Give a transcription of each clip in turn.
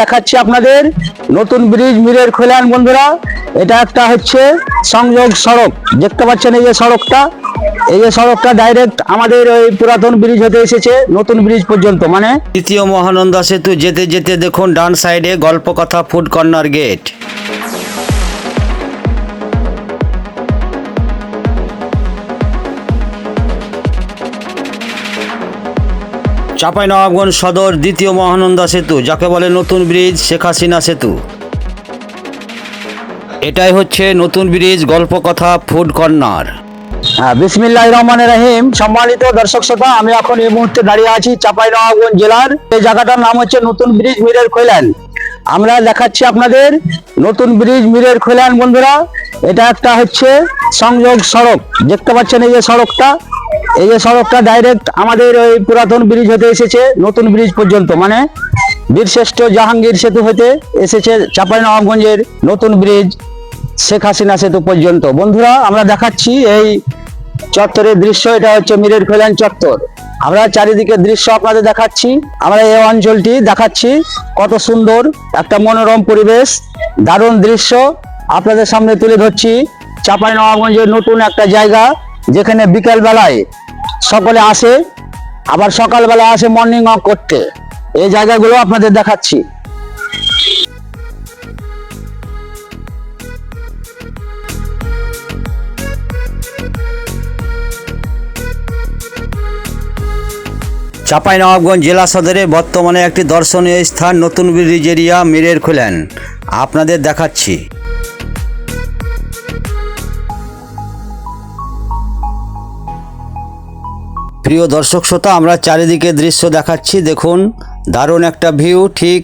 দেখাচ্ছি আপনাদের নতুন ব্রিজ মিরের খোলান বন্ধুরা। এটা একটা হচ্ছে সংযোগ সড়ক। দেখতে পাচ্ছেন এই যে সড়কটা। এই যে সড়কটা ডাইরেক্ট আমাদের ওই পুরাতন ব্রিজ হতে এসেছে, নতুন ব্রিজ পর্যন্ত। মানে তৃতীয় মহানন্দা সেতু যেতে যেতে দেখুন ডান সাইডে Galpakatha food corner gate Chapainawabganj সদর দ্বিতীয় মহানন্দা সেতু, যাকে বলে নতুন ব্রিজ শেখ হাসিনা সেতু। এটাই হচ্ছে নতুন ব্রিজ, গল্পকথা ফুড কর্নার হ্যাঁ বিসমিল্লাহ রহমান রহিম। সম্মানিত দর্শক শ্রোতা, আমি এখন এই মুহূর্তে দাঁড়িয়ে আছি চাঁপাইনবাবগঞ্জ জেলার। এই জায়গাটার নাম হচ্ছে নতুন ব্রিজ মিরের খৈলান। আমরা দেখাচ্ছি আপনাদের নতুন ব্রিজ মিরের খৈলান, বন্ধুরা। এটা একটা হচ্ছে সংযোগ সড়ক। দেখতে পাচ্ছেন এই যে সড়কটা? এই যে সড়কটা ডাইরেক্ট আমাদের ওই পুরাতন ব্রিজ হতে এসেছে, নতুন ব্রিজ পর্যন্ত। মানে বীরশ্রেষ্ঠ জাহাঙ্গীর সেতু হতে এসেছে চাঁপাইনবাবগঞ্জের নতুন ব্রিজ শেখ হাসিনা সেতু পর্যন্ত। বন্ধুরা, আমরা দেখাচ্ছি এই চত্বরের দৃশ্য। এটা হচ্ছে মিরের খৈলান চত্বর। আমরা চারিদিকে দৃশ্য আপনাদের দেখাচ্ছি। আমরা এই অঞ্চলটি দেখাচ্ছি। কত সুন্দর একটা মনোরম পরিবেশ, দারুণ দৃশ্য। আপনাদের সামনে তুলে ধরছি চাপাই নবাবগঞ্জের নতুন একটা জায়গা, যেখানে বিকেল বেলায় সকলে আসে, আবার সকালবেলা আসে মর্নিং ওয়াক করতে। এই জায়গাগুলো আপনাদের দেখাচ্ছি। চাঁপাইনবাবগঞ্জ জেলা সদরে বর্তমানে একটি দর্শনীয় স্থান নতুন ব্রিজ এরিয়া মিরের খোলেন। আপনাদের দেখাচ্ছি। প্রিয় দর্শক শ্রোতা, আমরা চারিদিকে দৃশ্য দেখাচ্ছি। দেখুন, দারুণ একটা ভিউ, ঠিক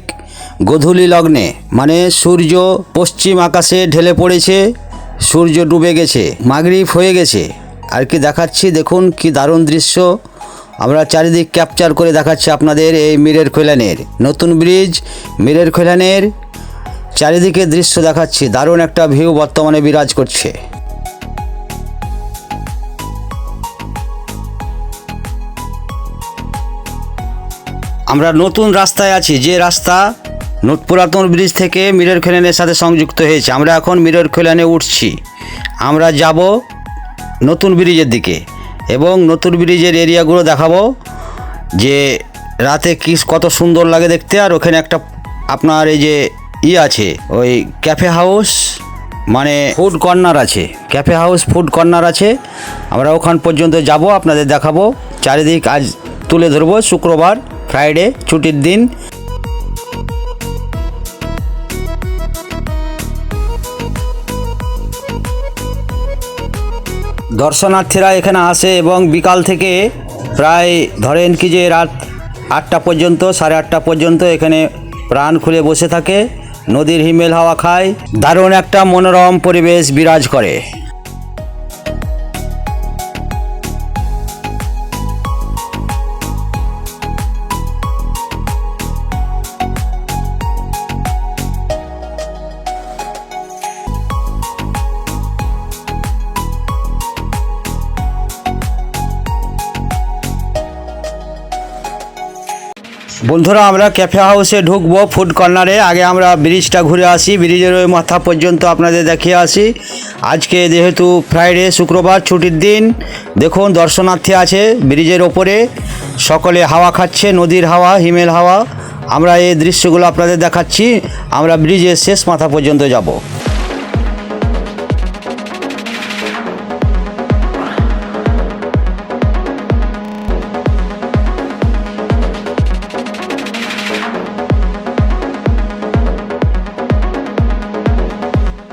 গধূলি লগ্নে। মানে সূর্য পশ্চিম আকাশে ঢেলে পড়েছে, সূর্য ডুবে গেছে, মাগরিব হয়ে গেছে। আর কি দেখাচ্ছি, দেখুন কি দারুণ দৃশ্য। আমরা চারিদিক ক্যাপচার করে দেখাচ্ছি আপনাদের এই মিরের খৈলানের নতুন ব্রিজ, মিরের খৈলানের চারিদিকে দৃশ্য দেখাচ্ছি। দারুণ একটা ভিউ বর্তমানে বিরাজ করছে। আমরা নতুন রাস্তায় আছি, যে রাস্তা পুরাতন ব্রিজ থেকে মিরর খেলানের সাথে সংযুক্ত হয়েছে। আমরা এখন মিরর খেলানে উঠছি। আমরা যাব নতুন ব্রিজের দিকে এবং নতুন ব্রিজের এরিয়াগুলো দেখাবো যে রাতে কি কত সুন্দর লাগে দেখতে। আর ওখানে একটা আপনার এই যে ই আছে, ওই ক্যাফে হাউস মানে ফুড কর্নার আছে। ক্যাফে হাউস, ফুড কর্নার আছে। আমরা ওখান পর্যন্ত যাব, আপনাদের দেখাবো। চারিদিক আজ তুলে ধরবো, শুক্রবার। ফ্রাইডে ছুটির দিন। দর্শনার্থীরা এখানে আসে এবং বিকাল থেকে প্রায় ধরেন কি যে রাত আটটা পর্যন্ত, সাড়ে আটটা পর্যন্ত এখানে প্রাণ খুলে বসে থাকে, নদীর হিমেল হাওয়া খায়, দারুণ একটা মনোরম পরিবেশ বিরাজ করে। বন্ধুরা, আমরা ক্যাফে হাউসে ঢুকবো ফুড কর্নারে আগে আমরা ব্রিজটা ঘুরে আসি। ব্রিজের ওই মাথা পর্যন্ত আপনাদের দেখিয়ে আসি। আজকে যেহেতু ফ্রাইডে শুক্রবার ছুটির দিন, দেখুন দর্শনার্থী আছে ব্রিজের ওপরে। সকলে হাওয়া খাচ্ছে, নদীর হাওয়া, হিমেল হাওয়া। আমরা এই দৃশ্যগুলো আপনাদের দেখাচ্ছি। আমরা ব্রিজের শেষ মাথা পর্যন্ত যাব।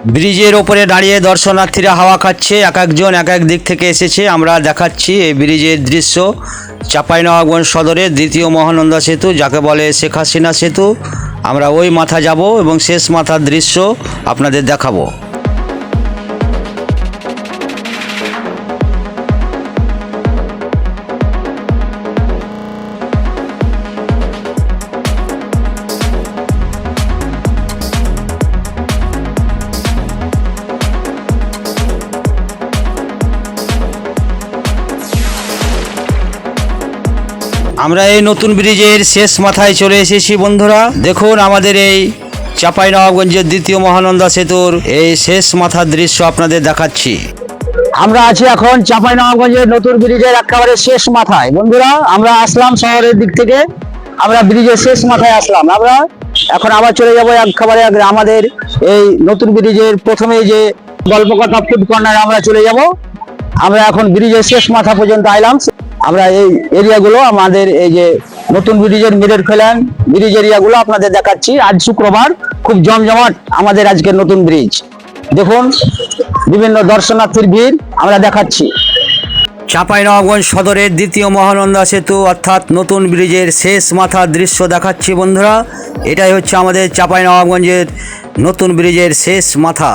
ব্রিজের ওপরে দাঁড়িয়ে দর্শনার্থীরা হাওয়া খাচ্ছে, এক একজন এক এক দিক থেকে এসেছে। আমরা দেখাচ্ছি এই ব্রিজের দৃশ্য। চাঁপাইনবাবগঞ্জ সদরের দ্বিতীয় মহানন্দা সেতু, যাকে বলে শেখ হাসিনা সেতু। আমরা ওই মাথা যাব এবং শেষ মাথার দৃশ্য আপনাদের দেখাবো। আমরা এই নতুন ব্রিজের শেষ মাথায় চলে এসেছি, বন্ধুরা। দেখুন আমাদের এই চাঁপাইনবাবগঞ্জের দ্বিতীয় মহানন্দা সেতুর এই শেষ মাথার দৃশ্য আপনাদের দেখাচ্ছি। আমরা আছি এখন চাঁপাইনবাবগঞ্জের নতুন ব্রিজের একেবারে শেষ মাথায়। বন্ধুরা, আমরা আসলাম শহরের দিক থেকে। আমরা ব্রিজের শেষ মাথায় আসলাম। আমরা এখন আবার চলে যাব একেবারে আমাদের এই নতুন ব্রিজের প্রথমে যে গল্পকথা ফুড কর্নারে আমরা চলে যাব। আমরা এখন ব্রিজের শেষ মাথা পর্যন্ত আইলাম। আমরা এই এরিয়াগুলো আমাদের এই যে নতুন ব্রিজের মিরের খেলান ব্রিজ এরিয়াগুলো আপনাদের দেখাচ্ছি। আজ শুক্রবার খুব জমজমাট আমাদের আজকের নতুন ব্রিজ। দেখুন, বিভিন্ন দর্শনার্থীর ভিড় আমরা দেখাচ্ছি। চাঁপাইনবাবগঞ্জ সদরের দ্বিতীয় মহানন্দা সেতু, অর্থাৎ নতুন ব্রিজের শেষ মাথার দৃশ্য দেখাচ্ছি বন্ধুরা। এটাই হচ্ছে আমাদের চাঁপাইনবাবগঞ্জের নতুন ব্রিজের শেষ মাথা।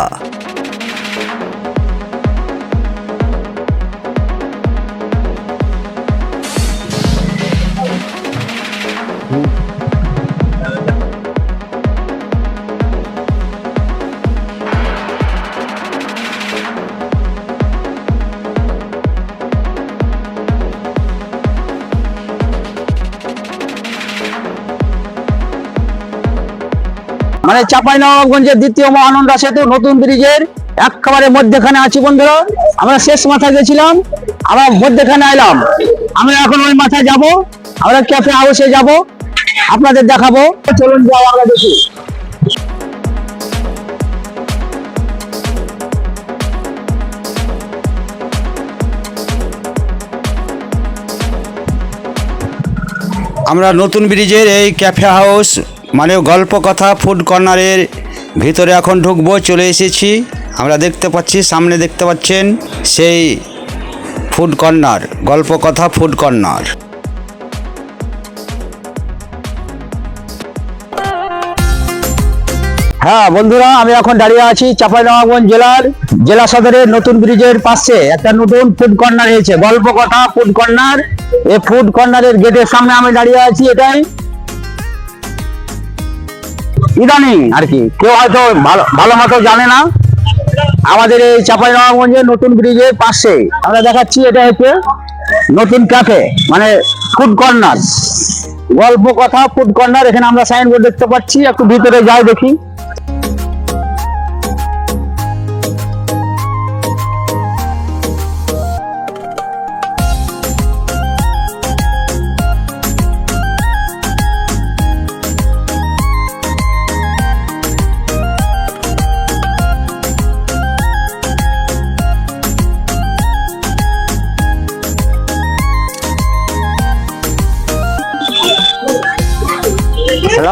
মানে চাপাই নবাবগঞ্জের দ্বিতীয় মহানন্দা সেতু নতুন ব্রিজের একেবারে মধ্যেখানে আছি বন্ধুরা। আমরা শেষ মাথায় গেছিলাম আমরা মধ্যখানে আইলাম। আমরা এখন ওই মাথায় যাব, আমরা ক্যাফে হাউসে যাব, আপনাদের দেখাবো। চলুন যাও আমরা দেখি। আমরা নতুন ব্রিজের এই ক্যাফে হাউস মানে গল্প কথা ফুড কর্নারের ভিতরে এখন ঢুকবো, চলে এসেছি। আমরা দেখতে পাচ্ছি, সামনে দেখতে পাচ্ছেন সেই ফুড কর্নার গল্প কথা ফুড কর্নার হ্যাঁ বন্ধুরা, আমি এখন দাঁড়িয়ে আছি চাঁপাইনবাবগঞ্জ জেলার জেলা সদরের নতুন ব্রিজের পাশে। একটা নতুন ফুড কর্নার হয়েছে গল্প কথা ফুড কর্নার এই ফুড কর্নারের গেটের সামনে আমি দাঁড়িয়ে আছি, এটাই ইদানিং আর কি। কেউ হয়তো ভালো মতো জানে না। আমাদের এই চাঁপাইনবাবগঞ্জের নতুন ব্রিজের পাশে আমরা দেখাচ্ছি, এটা হচ্ছে নতুন ক্যাফে মানে ফুড কর্নার গল্প কথা ফুড কর্নার এখানে আমরা সাইনবোর্ড দেখতে পাচ্ছি। একটু ভিতরে যাই দেখি।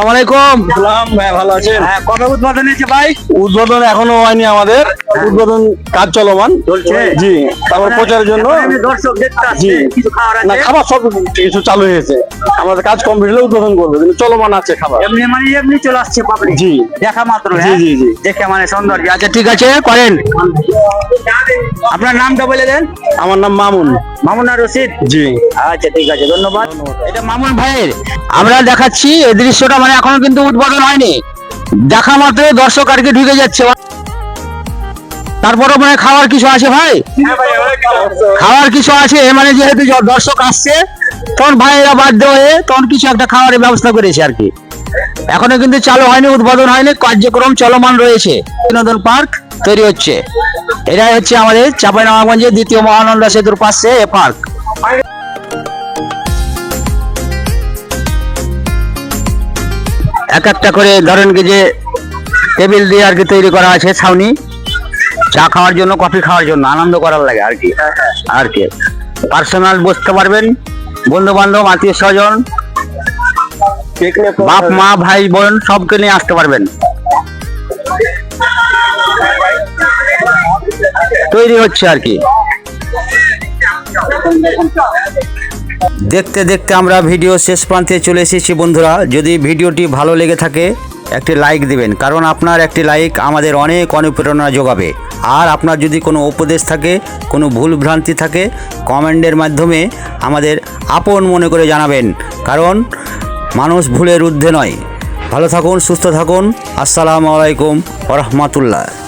সালাম আলাইকুম। সালাম ভাই ভালো আছেন? হ্যাঁ কবে উদ্বোধন হয়েছে ভাই? উদ্বোধন এখনও হয়নি আমাদের। উদ্বোধন কাজ চলমান। চলছে? জি তারপর প্রচারের জন্য। দর্শক দেখতে আসছে, জি। কিছু খাওয়ার না খাবার সব কিছু চালু হয়েছে। আমাদের কাজ কমপ্লিট হলে উদ্বোধন করব কিন্তু চলমান আছে খাবার। এমনি মানে এমনি চলে আসছে পাবলিক জি। দেখা মাত্র জি হ্যাঁ? জি জি। দেখে মানে সৌন্দর্য। আচ্ছা ঠিক আছে করেন। আপনার নামটা বলে দেন। আমার নাম মামুন। মামুনা রশিদ? জি। আচ্ছা ঠিক আছে ধন্যবাদ। এটা মামুন ভাইয়ের। আমরা দেখাচ্ছি এই দৃশ্যটা মানে এখনও কিন্তু উদ্বোধন হয়নি। দেখা মাত্র দর্শক আর কি ঢুকে যাচ্ছে। তারপরে মানে খাওয়ার কিছু আছে ভাই? খাওয়ার কিছু আছে মানে যেহেতু দর্শক আসছে, তখন ভাইয়েরা বাধ্য হয়ে তখন কিছু একটা খাওয়ারের ব্যবস্থা করেছে আর কি। এখনও কিন্তু চালু হয়নি, উদ্বোধন হয়নি, কার্যক্রম চলমান রয়েছে। বিনোদন পার্ক তৈরি হচ্ছে। এটাই হচ্ছে আমাদের চাঁপাইনবাবগঞ্জের দ্বিতীয় মহানন্দা সেতুর পাশে এ পার্ক। এক একটা করে ধরেন কি যে টেবিল দিয়ে আর কি তৈরি করা আছে ছাউনি। চা খাওয়ার জন্য কফি খাওয়ার জন্য আনন্দ করার লাগে আর কি। আর কি। পার্সোনাল বসতে পারবেন বন্ধু বান্ধব আত্মীয় স্বজন বাপ মা ভাই বোন সবকে নিয়ে আসতে পারবেন। তৈরি হচ্ছে আর কি। দেখতে দেখতে আমরা ভিডিও শেষ প্রান্তে চলে এসেছি বন্ধুরা। যদি ভিডিওটি ভালো লেগে থাকে, একটি লাইক দিবেন, কারণ আপনার একটি লাইক আমাদের অনেক অনুপ্রেরণা যোগাবে। আর আপনার যদি কোনো উপদেশ থাকে, কোনো ভুল ভ্রান্তি থাকে, কমেন্টের মাধ্যমে আমাদের আপন মনে করে জানাবেন। কারণ মানুষ ভুলের ঊর্ধ্বে নয়। ভালো থাকুন, সুস্থ থাকুন। আসসালামু আলাইকুম রহমতুল্লাহ।